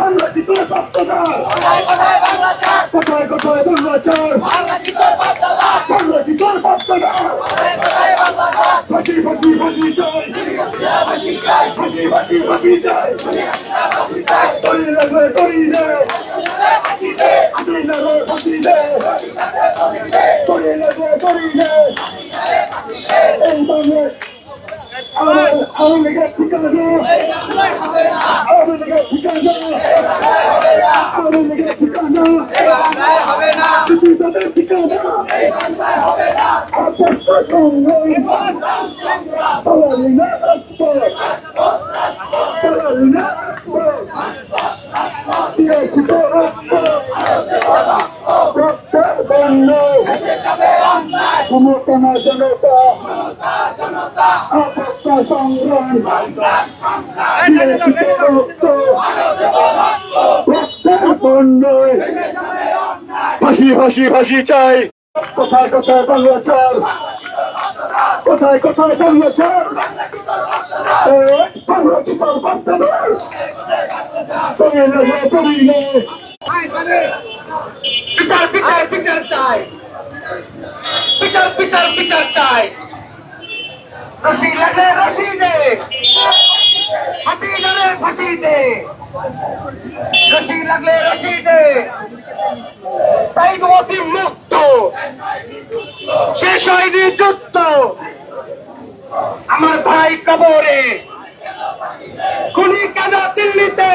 আমরা কি তোর বাপ্তদা কোথায় কোথায় সংগঠন সাংবাদিক বার্তাদার কোথায় কোথায় সংগঠন সাংবাদিক বার্তাদার ফাঁসি ফাঁসি ফাঁসি চাই। ফাঁসি ফাঁসি ফাঁসি চাই। তরি তরি তরি তরি লীগের না হবে না কিছু তাদের পিতা না হবে না সমতনা জনতা অপত্য সংগ্রাম সংগ্রাম ফাঁসি ফাঁসি ফাঁসি চাই। কোথায় কোথায় বাংলাচার কোথায় কোথায় বাংলাচার বাংলাচার বার্তাদার করিলে করিলে বিচার বিচার বিচার চাই। বিচার বিচার বিচার চাই। দে ফাঁসি লাগে ফাঁসি দে রশি লাগলে মুক্ত। শেষ হয়নি যুদ্ধ। আমার ভাই কবরে। খুনি কেন দিল্লিতে?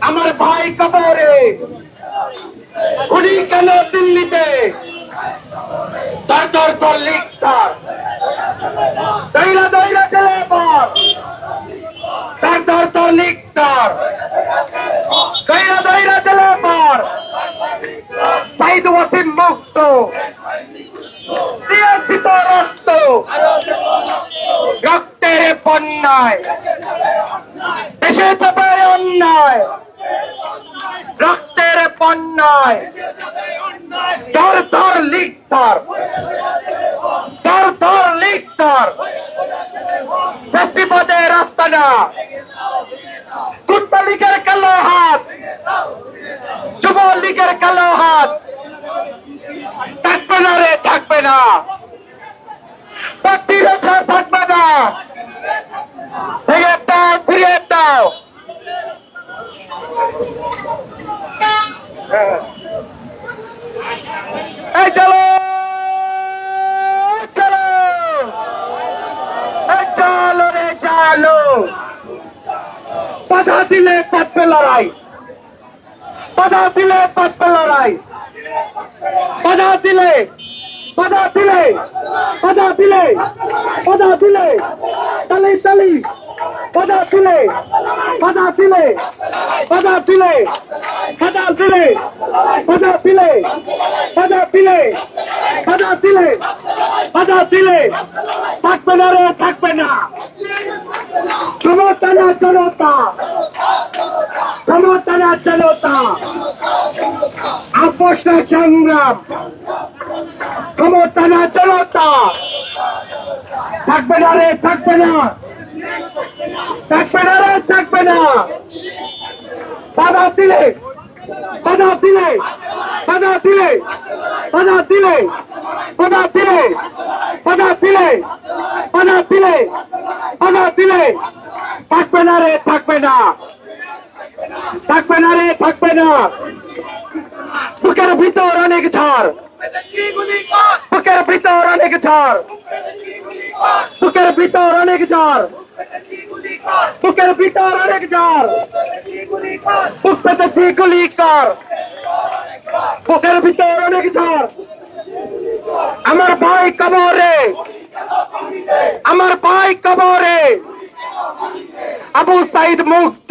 আমার ভাই কবরে। খুনি কেন দিল্লিতে? তার লিখ তার দৈরা দৈরা চলে পর তার তোর তোর লিখ তার দৈরা দৈরা চলে পর সাইদ ওয়াসিম মুক্ত দিয়েছি তো রক্ত রক্তের বন্যায় দেশে চাপে অন্যায়। রক্তের বন্যায় ধর ধর, লিখ, ধর। ধর ধর, লিখ, ধর। ফেস্টিপদে রাস্তা না। কুট্টা কালো হাত। যুব লীগের কালো হাত। থাকবে না রে, থাকবে না। পার্টি রেখা থাকবে না ফিরিয়ে দাও ফিরিয়ে দাও এই চলো চলো এই চলো রে চলো বাধা দিলে পাতবে লড়াই বাধা দিলে পাতবে লড়াই বাধা দিলে বাধা দিলে বাধা দিলে বাধা দিলে তালি তালি বাধা দিলে বাধা দিলে বাধা দিলে বাধা দিলে বাধা দিলে বাধা দিলে বাধা দিলে বাধা দিলে থাকবে না রে থাকবে না ক্ষমতা না জনতা ক্ষমতা না জনতা আপোষ না সংগ্রাম ক্ষমতা না জনতা থাকবে না রে থাকবে না থাকবে না রে থাকবে না বাধা দিলে বাধা দিলে বাধা দিলে বাধা দিলে বাধা দিলে বাধা দিলে বাধা দিলে বাধা দিলে থাকবে না রে, থাকবে না। থাকবে না রে, থাকবে না। বুকের ভিতর অনেক ঝড়। বুকের ভিতর অনেক ঝড়। বুকের ভিতর অনেক ঝড়। বুকের ভিতর অনেক ঝড়। বুক পেতেছি গুলি কর। বুকের ভিতর অনেক ঝড়। আমার ভাই কবরে আমার ভাই কবরে। আবু সাইদ মুক্ত